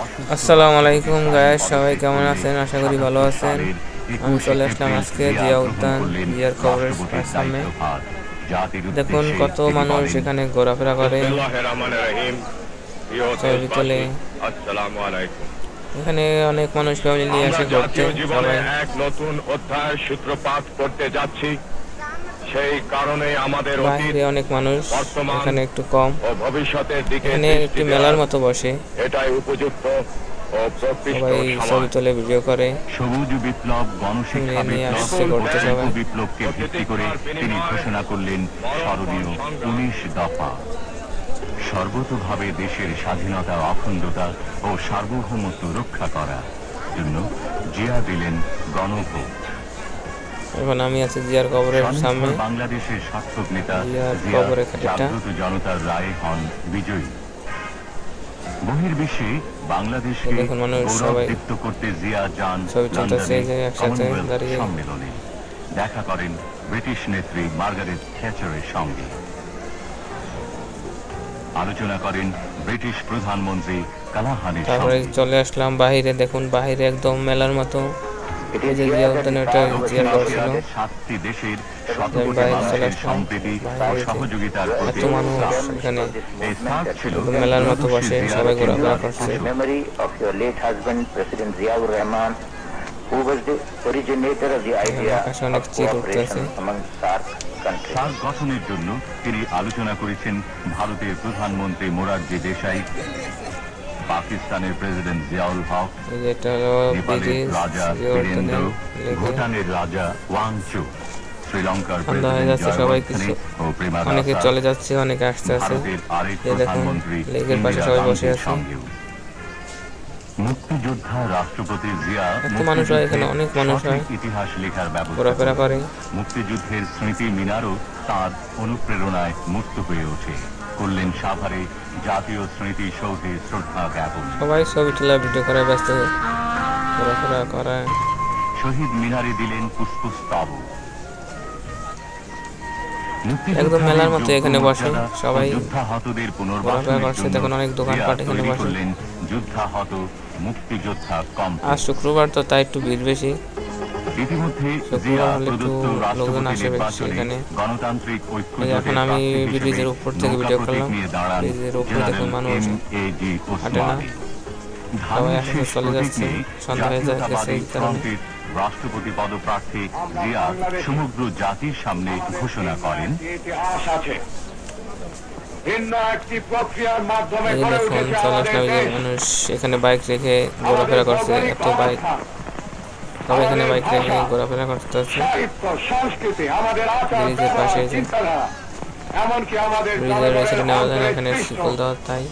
আসসালামু আলাইকুম গায়েস সবাই কেমন আছেন? আশা করি ভালো আছেন। আমি চলে আসলাম আজকে জিয়া উদ্যান, জিয়ার কবরের সামনে। দেখুন কত মানুষ এখানে ঘোরাফেরা করে। ছবি তোলে এখানে অনেক মানুষ ফ্যামিলি নিয়ে আসে এক নতুন অধ্যায়ের সূত্রপাত করতে যাচ্ছি। সেই কারণে আমাদের অতীত বাইরে অনেক মানুষ বর্তমান এখানে একটু কম। ও ভবিষ্যতের দিকে এখানে একটি মেলার মতো বসে। এটাই উপযুক্ত ও ছবি তোলে ভিডিও করে। সবুজ বিপ্লব গণশিক্ষা বিপ্লবকে ভিত্তি করে তিনি ঘোষণা করলেন স্মরণীয় উনিশ দফা। সর্বতোভাবে দেশের স্বাধীনতা অখণ্ডতা ও সার্বভৌমত্ব রক্ষা করার জন্য জিয়া দিলেন গণভোট। এখন আমি আছি জিয়ার কবরের সামনে। বাংলাদেশের সার্থক নেতা জিয়ার কবরের। জনতার রায় হন বিজয়ী। বহির্বিশ্বে বাংলাদেশকে দেখুন মানুষ সবাই গৌরবদীপ্ত করতে জিয়া যান ছবি তুলতেছে লন্ডনে যে একসাথে দাঁড়িয়ে। সম্মেলনে। দেখা করেন ব্রিটিশ নেত্রী মার্গারেট থ্যাচারের সঙ্গে। আলোচনা করেন ব্রিটিশ প্রধানমন্ত্রী কালাহানের তারপরে চলে আসলাম বাহিরে। দেখুন বাহিরে একদম মেলার মতো যে জিয়া উদ্যানে ওটা জিয়ার ছিল। এত মানুষ এখানে মেলার মতো বসে সবাই ঘোরাফেরা করছে। Memory of your late husband, President Ziaur Rahman, who was the originator of the idea of cooperation among SARC countries. SAARC গঠনের জন্য তিনি আলোচনা করেছেন ভারতের প্রধানমন্ত্রী মোরারজি দেশাই। পাকিস্তানের প্রেসিডেন্ট জিয়াউল হক নেপালের রাজা বীরেন্দ্র ভুটানের রাজা ওয়াংচু শ্রীলঙ্কার সন্ধ্যা হয়ে যাচ্ছে, সবাই কিছু- অনেকে চলে যাচ্ছে অনেকে আসতে আছে দেখুন, প্রধানমন্ত্রী লেকের পাশে সবাই বসে গান্ধীর আছে। সঙ্গেও। মুক্তিযোদ্ধা রাষ্ট্রপতি জিয়া মানুষ হয় এখানে, অনেক মানুষ হয়। ইতিহাস লেখার ব্যবস্থা করে মুক্তিযুদ্ধের স্মৃতি মিনারও তার অনুপ্রেরণায় মুক্ত হয়ে ওঠে। করলেন সাভারে জাতীয় স্মৃতি সৌধে শ্রদ্ধা জ্ঞাপন। সবাই ছবি তোলা ভিডিও করে ব্যস্ত ঘোরাফেরা করে শহীদ মিনারে দিলেন পুষ্পস্তব। একদম মেলার মতো এখানে বসে সবাই যুদ্ধাহতদের পুনর্বাসনের জন্য অনেক দোকানপাট এখানে বসে। যুদ্ধাহত মুক্তিযোদ্ধা কম আজ শুক্রবার তো তাই একটু ভিড় বেশি ইতিমধ্যে জিয়া প্রদত্ত রাষ্ট্রপতি আসে নির্বাচনে গণতান্ত্রিক ঐক্য এখন আমি প্রার্থী ব্রিজের উপর থেকে ভিডিও করলাম। ব্রিজের উপরে মানুষ হাঁটে না। সবাই এখন চলে যাচ্ছে। সন্ধ্যা হয়ে যাচ্ছে, রাষ্ট্রপতি পদপ্রার্থী জিয়া সমগ্র জাতির সামনে ঘোষণা করেন ভিন্ন একটি প্রক্রিয়ার মাধ্যমে গড়ে উঠেছে আমাদের আসলাম এই যে দেশ। মানুষ এখানে বাইক রেখে ঘোরাফেরা করছে এত বাইক তবে এখানে বাইক রেখে ঘোরাফেরা করতে আছে সংস্কৃতি আমাদের আচার ব্রিজের পাশে এমনকি আমাদের ব্রিজের রয়েছে নেওয়া যায় এখানে শিকল দেওয়া তাই।